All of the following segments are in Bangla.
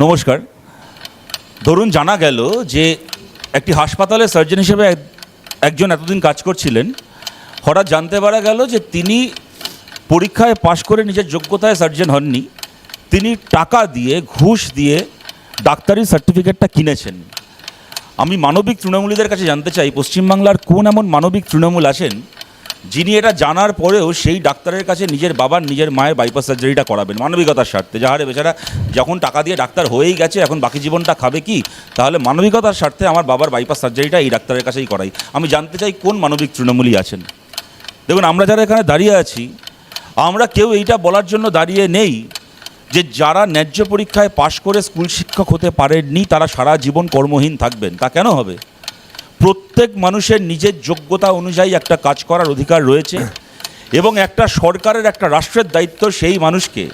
নমস্কার। ধরুন, জানা গেল যে একটি হাসপাতালে সার্জন হিসেবে এক- একজন এতদিন কাজ করছিলেন। হঠাৎ জানতে পারা গেল যে তিনি পরীক্ষায় পাশ করে নিজের যোগ্যতায় সার্জন হননি। তিনি টাকা দিয়ে, ঘুষ দিয়ে ডাক্তারি সার্টিফিকেটটা কিনেছেন। আমি মানবিক তৃণমূলীদের কাছে জানতে চাই, পশ্চিমবাংলার কোন এমন মানবিক তৃণমূল আছেন যিনি এটা জানার পরেও সেই ডাক্তারের কাছে নিজের বাবার, নিজের মায়ের বাইপাস সার্জারিটা করাবেন, মানবিকতার স্বার্থে। যাহারে বেচারা যখন টাকা দিয়ে ডাক্তার হয়েই গেছে, এখন বাকি জীবনটা খাবে কি? তাহলে মানবিকতার স্বার্থে আমার বাবার বাইপাস সার্জারিটা এই ডাক্তারের কাছেই করাই। আমি জানতে চাই কোন মানবিক তৃণমূলই আছেন? দেখুন, আমরা যারা এখানে দাঁড়িয়ে আছি, আমরা কেউ এইটা বলার জন্য দাঁড়িয়ে নেই যে যারা ন্যায্য পরীক্ষায় পাশ করে স্কুল শিক্ষক হতে পারেননি, তারা সারা জীবন কর্মহীন থাকবেন। তা কেন হবে? প্রত্যেক মানুষের নিজের যোগ্যতা অনুযায়ী একটা কাজ করার অধিকার রয়েছে। এবং একটা সরকারের, একটা রাষ্ট্রের দায়িত্ব সেই মানুষকে,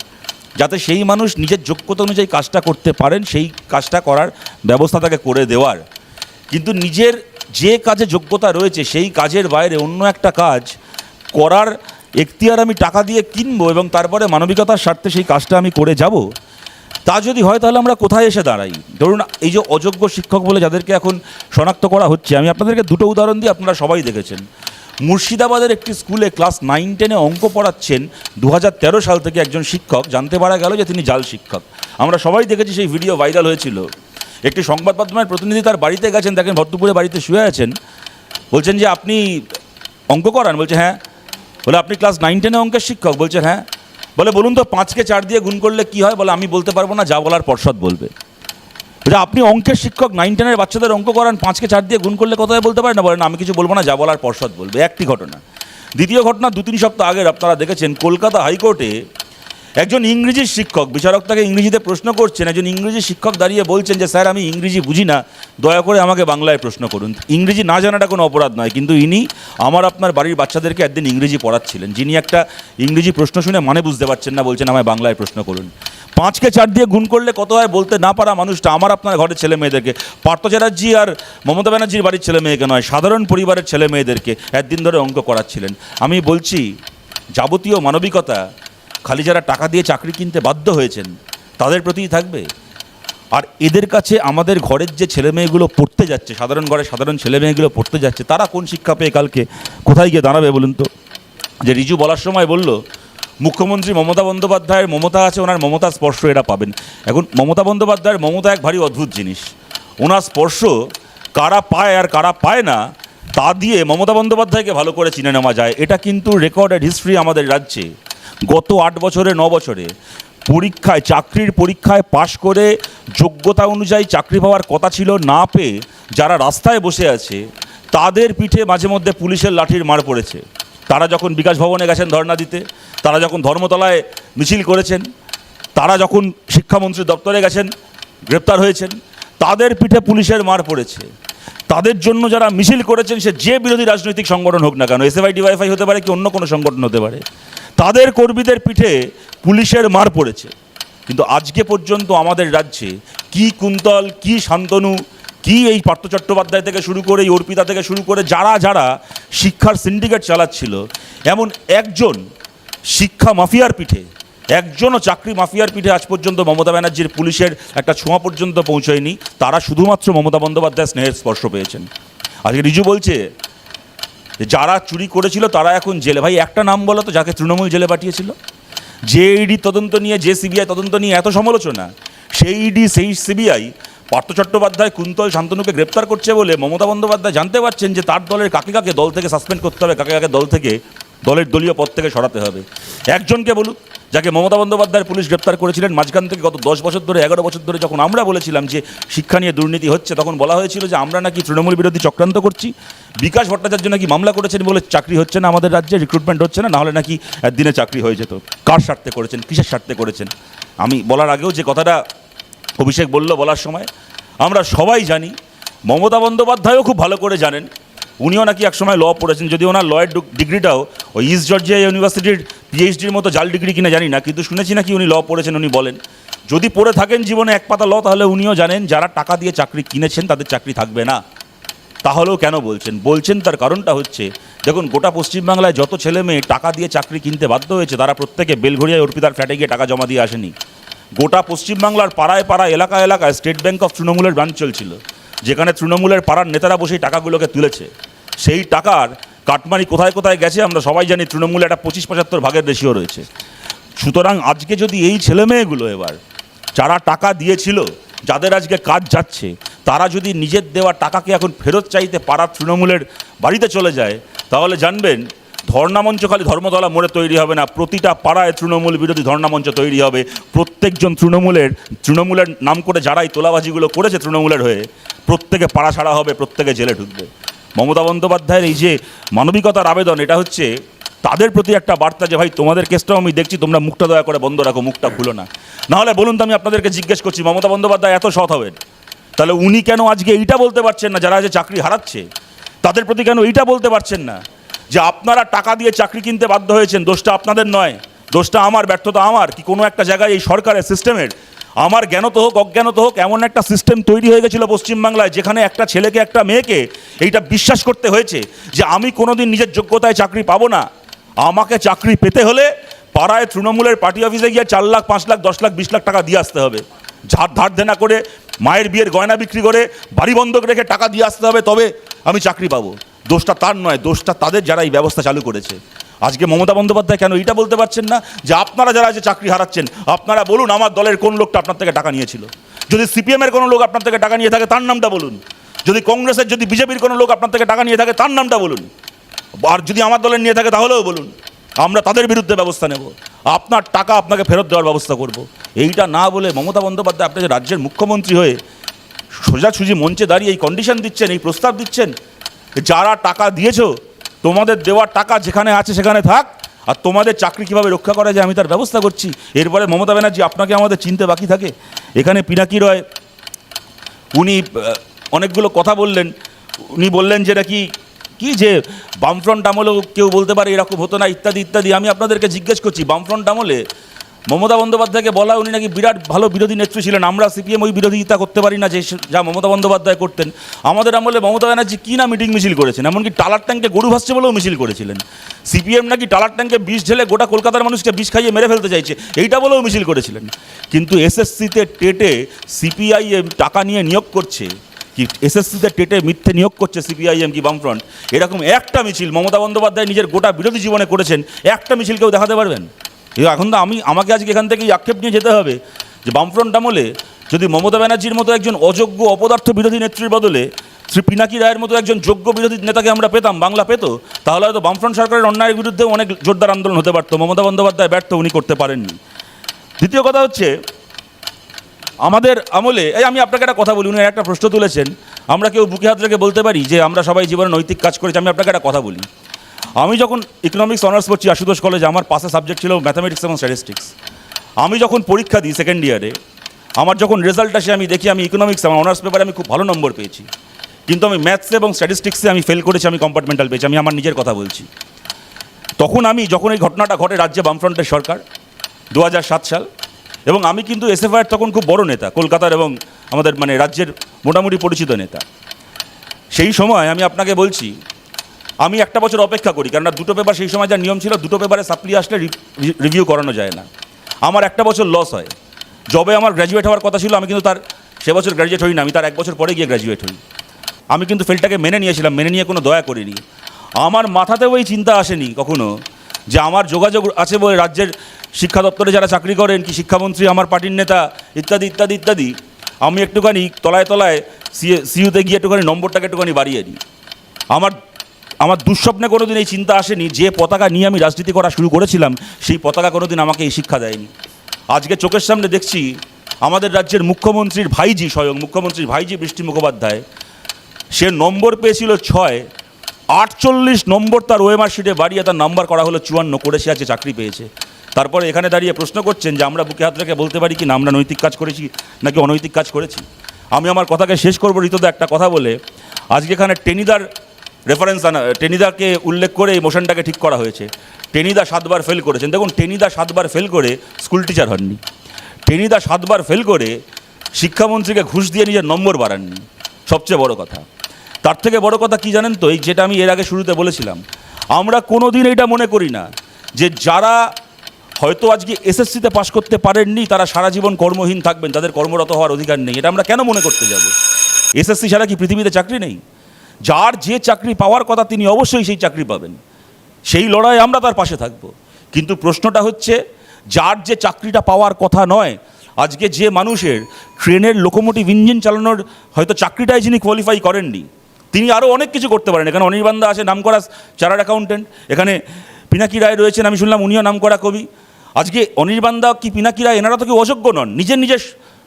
যাতে সেই মানুষ নিজের যোগ্যতা অনুযায়ী কাজটা করতে পারেন, সেই কাজটা করার ব্যবস্থা তাকে করে দেওয়ার। কিন্তু নিজের যে কাজে যোগ্যতা রয়েছে, সেই কাজের বাইরে অন্য একটা কাজ করার এখতিয়ার আমি টাকা দিয়ে কিনবো এবং তারপরে মানবিকতার স্বার্থে সেই কাজটা আমি করে যাব তা যদি হয় তাহলে আমরা কোথায় এসে দাঁড়াই? ধরুন, এই যে অযোগ্য শিক্ষক বলে যাদেরকে এখন শনাক্ত করা হচ্ছে, আমি আপনাদেরকে দুটো উদাহরণ দিয়ে আপনারা সবাই দেখেছেন। মুর্শিদাবাদের একটি স্কুলে ক্লাস নাইন, টেনে অঙ্ক পড়াচ্ছেন দু হাজার তেরো সাল থেকে একজন শিক্ষক, জানতে পারা গেল যে তিনি জাল শিক্ষক। আমরা সবাই দেখেছি সেই ভিডিও ভাইরাল হয়েছিল। একটি সংবাদ মাধ্যমের প্রতিনিধি তার বাড়িতে গেছেন, দেখেন ভট্টপুরে বাড়িতে শুয়ে আছেন। বলছেন যে, আপনি অঙ্ক করান? বলছে হ্যাঁ। বলে, আপনি ক্লাস নাইন, টেনে অঙ্কের শিক্ষক? বলছেন হ্যাঁ। বলে, বলুন তো, পাঁচকে চার দিয়ে গুণ করলে কি হয়? বলে, আমি বলতে পারব না, যা বলার পর্ষদ বলবে। যে আপনি অঙ্কের শিক্ষক নাইন টেনের বাচ্চাদের অঙ্ক করান, পাঁচকে চার দিয়ে গুণ করলে কথায় বলতে পারেন না? বলেন, আমি কিছু বলব না, যা বলার পর্ষদ বলবে। একটি ঘটনা। দ্বিতীয় ঘটনা দু তিন সপ্তাহ আগের, আপনারা দেখেছেন, কলকাতা হাইকোর্টে একজন ইংরেজি শিক্ষক, বিচারক তাকে ইংরেজিতে প্রশ্ন করছেন, একজন ইংরেজি শিক্ষক দাঁড়িয়ে বলছেন যে, স্যার, আমি ইংরেজি বুঝি না, দয়া করে আমাকে বাংলায় প্রশ্ন করুন। ইংরেজি না জানাটা কোনো অপরাধ নয়, কিন্তু ইনি আমার, আপনার বাড়ির বাচ্চাদেরকে একদিন ইংরেজি পড়াচ্ছিলেন, যিনি একটা ইংরেজি প্রশ্ন শুনে মানে বুঝতে পারছেন না, বলছেন, আমায় বাংলায় প্রশ্ন করুন। পাঁচকে চার দিয়ে গুণ করলে কত হয় বলতে না পারা মানুষটা, আমার আপনার ঘরের ছেলে মেয়েদেরকে, পার্থ চ্যাটার্জি আর মমতা ব্যানার্জির বাড়ির ছেলে মেয়েকে নয়, সাধারণ পরিবারের ছেলে মেয়েদেরকে একদিন ধরে অঙ্ক করাচ্ছিলেন। আমি বলছি, যাবতীয় মানবিকতা খালি যারা টাকা দিয়ে চাকরি কিনতে বাধ্য হয়েছেন, তাদের প্রতিই থাকবে? আর এদের কাছে আমাদের ঘরের যে ছেলে মেয়েগুলো পড়তে যাচ্ছে, সাধারণ ঘরে সাধারণ ছেলে মেয়েগুলো পড়তে যাচ্ছে, তারা কোন শিক্ষা পেয়ে কালকে কোথায় গিয়ে দাঁড়াবে বলুন তো? যে রিজু বলার সময় বলল, মুখ্যমন্ত্রী মমতা বন্দ্যোপাধ্যায়ের মমতা আছে, ওনার মমতার স্পর্শ এরা পাবেন। এখন মমতা বন্দ্যোপাধ্যায়ের মমতা এক ভারী অদ্ভুত জিনিস। ওনার স্পর্শ কারা পায় আর কারা পায় না, তা দিয়ে মমতা বন্দ্যোপাধ্যায়কে ভালো করে চিনে নেওয়া যায়। এটা কিন্তু রেকর্ডেড হিস্ট্রি আমাদের রাজ্যে। গত আট বছরে, ন বছরে পরীক্ষায়, চাকরির পরীক্ষায় পাশ করে যোগ্যতা অনুযায়ী চাকরি পাওয়ার কথা ছিল না পেয়ে যারা রাস্তায় বসে আছে, তাদের পিঠে মাঝে মধ্যে পুলিশের লাঠির মার পড়েছে। তারা যখন বিকাশ ভবনে গেছেন ধর্ণা দিতে, তারা যখন ধর্মতলায় মিছিল করেছেন, তারা যখন শিক্ষামন্ত্রী দপ্তরে গেছেন, গ্রেপ্তার হয়েছেন, তাদের পিঠে পুলিশের মার পড়েছে। তাদের জন্য যারা মিছিল করেছেন, সে যে বিরোধী রাজনৈতিক সংগঠন হোক না কেন এসএফআই ডিওয়াইফাই হতে পারে কি অন্য কোনো সংগঠন হতে পারে তাদের কর্মীদের পিঠে পুলিশের মার পড়েছে। কিন্তু আজকে পর্যন্ত আমাদের রাজ্যে কি কুন্তল, কি শান্তনু, কি এই পার্থ চট্টোপাধ্যায় থেকে শুরু করে, এই অর্পিতা থেকে শুরু করে, যারা যারা শিক্ষার সিন্ডিকেট চালাচ্ছিল, এমন একজন শিক্ষা মাফিয়ার পিঠে, একজনও চাকরি মাফিয়ার পিঠে আজ পর্যন্ত মমতা ব্যানার্জির পুলিশের একটা ছোঁয়া পর্যন্ত পৌঁছয়নি, তারা শুধুমাত্র মমতা বন্দ্যোপাধ্যায় স্নেহের স্পর্শ পেয়েছেন। আজকে রিজু বলছে যারা চুরি করেছিল তারা এখন জেলে। ভাই, একটা নাম বলো তো, যাকে তৃণমূল জেলে পাঠিয়েছিল? যে ইডি তদন্ত নিয়ে, যে সিবিআই তদন্ত নিয়ে এত সমালোচনা, সেই ইডি সেই সিবিআই পার্থ চট্টোপাধ্যায়, কুন্তল শান্তনুকে গ্রেপ্তার করছে বলে মমতা বন্দ্যোপাধ্যায় জানতে পারছেন যে তার দলের কাকে কাকে দল থেকে সাসপেন্ড করতে হবে, কাকে কাকে দল থেকে, দলের দলীয় পদ থেকে সরাতে হবে। একজনকে বলুক যাকে মমতা বন্দ্যোপাধ্যায়ের পুলিশ গ্রেপ্তার করেছিলেন, মাঝখান থেকে গত দশ বছর ধরে, এগারো বছর ধরে যখন আমরা বলেছিলাম যে শিক্ষা নিয়ে দুর্নীতি হচ্ছে, তখন বলা হয়েছিল যে আমরা নাকি তৃণমূল বিরোধী চক্রান্ত করছি বিকাশ ভট্টাচার্য নাকি মামলা করেছেন বলে চাকরি হচ্ছে না আমাদের রাজ্যে রিক্রুটমেন্ট হচ্ছে না, নাহলে নাকি দিনে চাকরি হয়ে যেত। কার স্বার্থে করেছেন, কিসের স্বার্থে করেছেন? আমি বলার আগেও যে কথাটা অভিষেক বলল বলার সময়, আমরা সবাই জানি, মমতা বন্দ্যোপাধ্যায়ও খুব ভালো করে জানেন, উনিও নাকি একসময় ল পড়েছেন যদি ওনার লয়ের ডিগ্রিটাও ওই ইস্ট জর্জিয়া ইউনিভার্সিটির পিএইচডির মতো জাল ডিগ্রি কিনা জানি না, কিন্তু শুনেছি নাকি উনি ল পড়েছেন, উনি বলেন। যদি পড়ে থাকেন জীবনে এক পাতা ল, তাহলে উনিও জানেন, যারা টাকা দিয়ে চাকরি কিনেছেন, তাদের চাকরি থাকবে না। তাহলেও কেন বলছেন? বলছেন তার কারণটা হচ্ছে, দেখুন, গোটা পশ্চিমবাংলায় যত ছেলে মেয়ে টাকা দিয়ে চাকরি কিনতে বাধ্য হয়েছে, তারা প্রত্যেকে বেলঘরিয়ায় অর্পিতার ফ্ল্যাটে গিয়ে টাকা জমা দিয়ে আসেনি। গোটা পশ্চিমবাংলার পাড়ায় পাড়ায় এলাকা এলাকায় স্টেট ব্যাঙ্ক অফ তৃণমূলের ব্রাঞ্চ চলছিল, যেখানে তৃণমূলের পাড়ার নেতারা বসেই টাকাগুলোকে তুলেছে। সেই টাকার কাটমানি কোথায় কোথায় গেছে, আমরা সবাই জানি তৃণমূলে একটা পঁচিশ পঁচাত্তর ভাগের রেশিও রয়েছে। সুতরাং আজকে যদি এই ছেলেমেয়েগুলো এবার যারা টাকা দিয়েছিল যাদের আজকে কাজ যাচ্ছে, তারা যদি নিজের দেওয়া টাকাকে এখন ফেরত চাইতে পাড়ার তৃণমূলের বাড়িতে চলে যায়, তাহলে জানবেন ধর্ণামঞ্চ খালি ধর্মতলা মোড়ে তৈরি হবে না, প্রতিটা পাড়ায় তৃণমূল বিরোধী ধর্ণামঞ্চ তৈরি হবে। প্রত্যেকজন তৃণমূলের তৃণমূলের নাম করে যারাই তোলাবাজিগুলো করেছে তৃণমূলের হয়ে, প্রত্যেকে পাড়া ছাড়া হবে, প্রত্যেকে জেলে ঢুকবে। মমতা বন্দ্যোপাধ্যায়ের এই যে মানবিকতার আবেদন, এটা হচ্ছে তাদের প্রতি একটা বার্তা যে, ভাই, তোমাদের কেসটাও আমি দেখছি, তোমরা মুখটা দয়া করে বন্ধ রাখো, মুখটা খুলো না। নাহলে বলুন তো, আমি আপনাদেরকে জিজ্ঞেস করছি, মমতা বন্দ্যোপাধ্যায় এত সৎ হবেন। তাহলে উনি কেন আজকে এইটা বলতে পারছেন না, যারা যে চাকরি হারাচ্ছে? তাদের প্রতি কেন এইটা বলতে পারছেন না? যে, আপনারা টাকা দিয়ে চাকরি কিনতে বাধ্য হয়েছেন, দোষটা আপনাদের নয়, দোষটা আমার, ব্যর্থতা আমার, কি কোনো একটা জায়গায় এই সরকারের সিস্টেমের? আমার জ্ঞানত হোক, অজ্ঞানত হোক, এমন একটা সিস্টেম তৈরি হয়ে গেছিল পশ্চিমবাংলায়, যেখানে একটা ছেলেকে, একটা মেয়েকে এইটা বিশ্বাস করতে হয়েছে যে, আমি কোনোদিন নিজের যোগ্যতায় চাকরি পাবো না। আমাকে চাকরি পেতে হলে পাড়ায় তৃণমূলের পার্টি অফিসে গিয়ে চার লাখ, পাঁচ লাখ, দশ লাখ, বিশ লাখ টাকা দিয়ে আসতে হবে। ঝাড় ধার দেনা করে, মায়ের বিয়ের গয়না বিক্রি করে, বাড়ি বন্ধক রেখে টাকা দিয়ে আসতে হবে, তবে আমি চাকরি পাবো। দোষটা তার নয়, দোষটা তাদের যারা এই ব্যবস্থা চালু করেছে। আজকে মমতা বন্দ্যোপাধ্যায় কেন এইটা বলতে পারছেন না? যে আপনারা যারা যে চাকরি হারাচ্ছেন, আপনারা বলুন আমার দলের কোন লোকটা আপনার থেকে টাকা নিয়েছিল? যদি সিপিএমের কোনো লোক আপনার থেকে টাকা নিয়ে থাকে, তার নামটা বলুন। যদি কংগ্রেসের, যদি বিজেপির কোনো লোক আপনার থেকে টাকা নিয়ে থাকে, তার নামটা বলুন। আর যদি আমার দলের নিয়ে থাকে তাহলেও বলুন, আমরা তাদের বিরুদ্ধে ব্যবস্থা নেব। আপনার টাকা আপনাকে ফেরত দেওয়ার ব্যবস্থা করব। এইটা না বলে মমতা বন্দ্যোপাধ্যায়, আপনি যে রাজ্যের মুখ্যমন্ত্রী হয়ে সোজাসুজি মঞ্চে দাঁড়িয়ে এই কন্ডিশন দিচ্ছেন, এই প্রস্তাব দিচ্ছেন, যারা টাকা দিয়েছ, তোমাদের দেওয়ার টাকা যেখানে আছে সেখানে থাক, আর তোমাদের চাকরি কীভাবে রক্ষা করা যায় আমি তার ব্যবস্থা করছি। এরপরে মমতা ব্যানার্জি, আপনাকে আমাদের চিনতে বাকি থাকে। এখানে পিনাকি রয়, উনি অনেকগুলো কথা বললেন। উনি বললেন যে নাকি কি যে বামফ্রন্ট আমলেও কেউ বলতে পারে এরকম হতো না, ইত্যাদি ইত্যাদি। আমি আপনাদেরকে জিজ্ঞেস করছি, বামফ্রন্ট আমলে মমতা বন্দ্যোপাধ্যায়কে বলা উনি নাকি বিরাট ভালো বিরোধী নেত্রী ছিলেন। আমরা সিপিএম ওই বিরোধিতা করতে পারি না যে যা মমতা বন্দ্যোপাধ্যায় করতেন। আমাদের আমলে মমতা ব্যানার্জি কী না মিটিং মিছিল করেছেন, এমনকি টালার ট্যাঙ্কে গরু ভাসছে বলেও মিছিল করেছিলেন। সিপিএম নাকি টালার ট্যাঙ্কে বিষ ঢেলে গোটা কলকাতার মানুষকে বিষ খাইয়ে মেরে ফেলতে চাইছে, এইটা বলেও মিছিল করেছিলেন। কিন্তু এসএসসিতে টেটে সিপিআইএম টাকা নিয়ে নিয়োগ করছে কি এসএসসিতে টেটে মিথ্যে নিয়োগ করছে সিপিআইএম কি বামফ্রন্ট। এরকম একটা মিছিল মমতা বন্দ্যোপাধ্যায় নিজের গোটা বিরোধী জীবনে করেছেন, একটা মিছিল কেউ দেখাতে পারবেন? এখন তো আমি, আমাকে আজকে এখান থেকে আক্ষেপ নিয়ে যেতে হবে যে বামফ্রন্ট আমলে যদি মমতা ব্যানার্জির মতো একজন অযোগ্য অপদার্থ বিরোধী নেত্রীর বদলে শ্রী পিনাকি রায়ের মতো একজন যোগ্য বিরোধী নেতাকে আমরা পেতাম, বাংলা পেত, তাহলে হয়তো বামফ্রন্ট সরকারের অন্যায়ের বিরুদ্ধেও অনেক জোরদার আন্দোলন হতে পারতো। মমতা বন্দ্যোপাধ্যায় ব্যর্থ, উনি করতে পারেননি। দ্বিতীয় কথা হচ্ছে আমাদের আমলে, এই আমি আপনাকে একটা কথা বলি, উনি একটা প্রশ্ন তুলেছেন। আমরা কেউ বুকে হাত রেখে বলতে পারি যে আমরা সবাই জীবনে নৈতিক কাজ করেছি, আমি আপনাকে একটা কথা বলি। আমি যখন ইকোনমিক্স অনার্স করছি আশুতোষ কলেজে আমার পাশে সাবজেক্ট ছিল ম্যাথামেটিক্স এবং স্ট্যাটিস্টিক্স আমি যখন পরীক্ষা দিই সেকেন্ড ইয়ারে আমার যখন রেজাল্ট আসে, আমি দেখি আমি ইকোনমিক্স আমার অনার্স পেপারে আমি খুব ভালো নম্বর পেয়েছি। কিন্তু আমি ম্যাথসে এবং স্ট্যাটিস্টিক্সে আমি ফেল করেছি, আমি কম্পার্টমেন্টাল পেয়েছি, আমি আমার নিজের কথা বলছি। তখন আমি, যখন এই ঘটনাটা ঘটে রাজ্যে বামফ্রন্টের সরকার দু হাজার সাত সাল এবং আমি কিন্তু এসএফআইয়ের তখন খুব বড় নেতা, কলকাতার এবং আমাদের মানে রাজ্যের মোটামুটি পরিচিত নেতা। সেই সময় আমি আপনাকে বলছি, আমি একটা বছর অপেক্ষা করি, কেননা দুটো পেপার সেই সময় যা নিয়ম ছিল, দুটো পেপারে সাপ্লি আসলে রিভিউ করানো যায় না। আমার একটা বছর লস হয়। জবে আমার গ্র্যাজুয়েট হওয়ার কথা ছিল, আমি কিন্তু তার, সে বছর গ্র্যাজুয়েট হই না আমি তার এক বছর পরে গিয়ে গ্র্যাজুয়েট হই। আমি কিন্তু ফেলটাকে মেনে নিয়েছিলাম, মেনে নিয়ে কোনো দয়া করিনি। আমার মাথাতেও ওই চিন্তা আসেনি কখনো যে আমার যোগাযোগ আছে বলে রাজ্যের শিক্ষা দপ্তরে যারা চাকরি করেন কি শিক্ষামন্ত্রী, আমার পার্টির নেতা, ইত্যাদি ইত্যাদি ইত্যাদি, আমি একটুখানি তলায় তলায় সিএ সিইউতে গিয়ে একটুখানি নম্বরটাকে একটুখানি বাড়িয়ে নিই আমার আমার দুঃস্বপ্নে কোনো দিন এই চিন্তা আসেনি যে পতাকা নিয়ে আমি রাজনীতি করা শুরু করেছিলাম, সেই পতাকা কোনো দিন আমাকে এই শিক্ষা দেয়নি। আজকে চোখের সামনে দেখছি আমাদের রাজ্যের মুখ্যমন্ত্রীর ভাইজি স্বয়ং, মুখ্যমন্ত্রীর ভাইজি বৃষ্টি মুখোপাধ্যায়, সে নম্বর পেয়েছিল ছয় আটচল্লিশ নম্বর তার ওএমআর শিটে বাড়িয়ে তার নাম্বার করা হলো চুয়ান্ন, করে সে আছে চাকরি পেয়েছে। তারপরে এখানে দাঁড়িয়ে প্রশ্ন করছেন যে আমরা বুকে হাত রেখে বলতে পারি কি না, আমরা নৈতিক কাজ করেছি নাকি অনৈতিক কাজ করেছি? আমি আমার কথাকে শেষ করব, ঋতুদা একটা কথা বলে, আজকে এখানে টেনিদার রেফারেন্স আনা, টেনিদাকে উল্লেখ করে এই মোশনটাকে ঠিক করা হয়েছে। টেনিদা সাতবার ফেল করেছেন। দেখুন, টেনিদা সাতবার ফেল করে স্কুল টিচার হননি। টেনিদা সাতবার ফেল করে শিক্ষামন্ত্রীকে ঘুষ দিয়ে নিজের নম্বর বাড়াননি। সবচেয়ে বড় কথা। তার থেকে বড় কথা কি জানেন তো? এই যেটা আমি এর আগে শুরুতে বলেছিলাম, আমরা কোনো দিন এটা মনে করি না যে যারা হয়তো আজকে এসএসসিতে পাশ করতে পারেননি, তারা সারা জীবন কর্মহীন থাকবেন, তাদের কর্মরত হওয়ার অধিকার নেই। এটা আমরা কেন মনে করতে যাব? এসএসসি ছাড়া কি পৃথিবীতে চাকরি নেই? যার যে চাকরি পাওয়ার কথা তিনি অবশ্যই সেই চাকরি পাবেন। সেই লড়াই আমরা তার পাশে থাকব। কিন্তু প্রশ্নটা হচ্ছে, যার যে চাকরিটা পাওয়ার কথা নয়, আজকে যে মানুষের ট্রেনের লোকোমোটিভ ইঞ্জিন চালানোর হয়তো চাকরিটাই যিনি কোয়ালিফাই করেননি তিনি আরও অনেক কিছু করতে পারেন। এখানে অনির্বান্ধা আছে, নামকরা চার্টার্ড অ্যাকাউন্টেন্ট এখানে পিনাকি রায় রয়েছেন, আমি শুনলাম উনিও নামকরা কবি। আজকে অনির্বান্ধা কি পিনাকি রায়, এনারা তো কেউ অযোগ্য নন। নিজের নিজের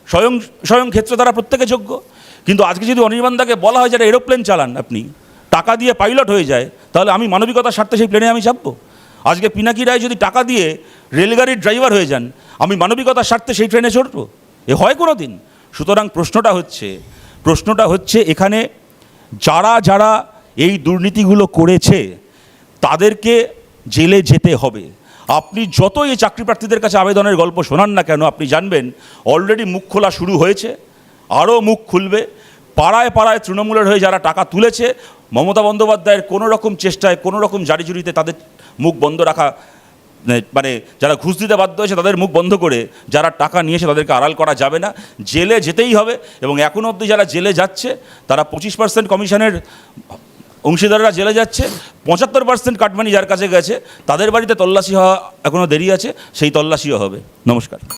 স্বয়ং স্বয়ং ক্ষেত্রে তারা প্রত্যেকে যোগ্য। কিন্তু আজকে যদি অনির্বান্ধাকে বলা হয় যে একটা এরোপ্লেন চালান আপনি, টাকা দিয়ে পাইলট হয়ে যায়, তাহলে আমি মানবিকতার স্বার্থে সেই প্লেনে আমি চাপবো আজকে পিনাকি রায় যদি টাকা দিয়ে রেলগাড়ির ড্রাইভার হয়ে যান, আমি মানবিকতার স্বার্থে সেই ট্রেনে চড়বো? এ হয় কোনো দিন সুতরাং প্রশ্নটা হচ্ছে প্রশ্নটা হচ্ছে এখানে যারা যারা এই দুর্নীতিগুলো করেছে, তাদেরকে জেলে যেতে হবে। আপনি যত এই চাকরি প্রার্থীদের কাছে আবেদনের গল্প শোনান না কেন, আপনি জানবেন অলরেডি মুখ খোলা শুরু হয়েছে আরও মুখ খুলবে। পাড়ায় পাড়ায় তৃণমূলের হয়ে যারা টাকা তুলেছে, মমতা বন্দ্যোপাধ্যায়ের কোনো রকম চেষ্টায় কোনো রকম জারিজুরিতে তাদের মুখ বন্ধ রাখা মানে যারা ঘুষ দিতে বাধ্য হয়েছে তাদের মুখ বন্ধ করে যারা টাকা নিয়েছে তাদেরকে আড়াল করা যাবে না, জেলে যেতেই হবে এবং এখন অবধি যারা জেলে যাচ্ছে, তারা পঁচিশ পার্সেন্ট কমিশনের অংশীদাররা জেলে যাচ্ছে, পঁচাত্তর পার্সেন্ট কাটমানি যার কাছে গেছে, তাদের বাড়িতে তল্লাশি হওয়া এখনও দেরি আছে, সেই তল্লাশিও হবে। নমস্কার।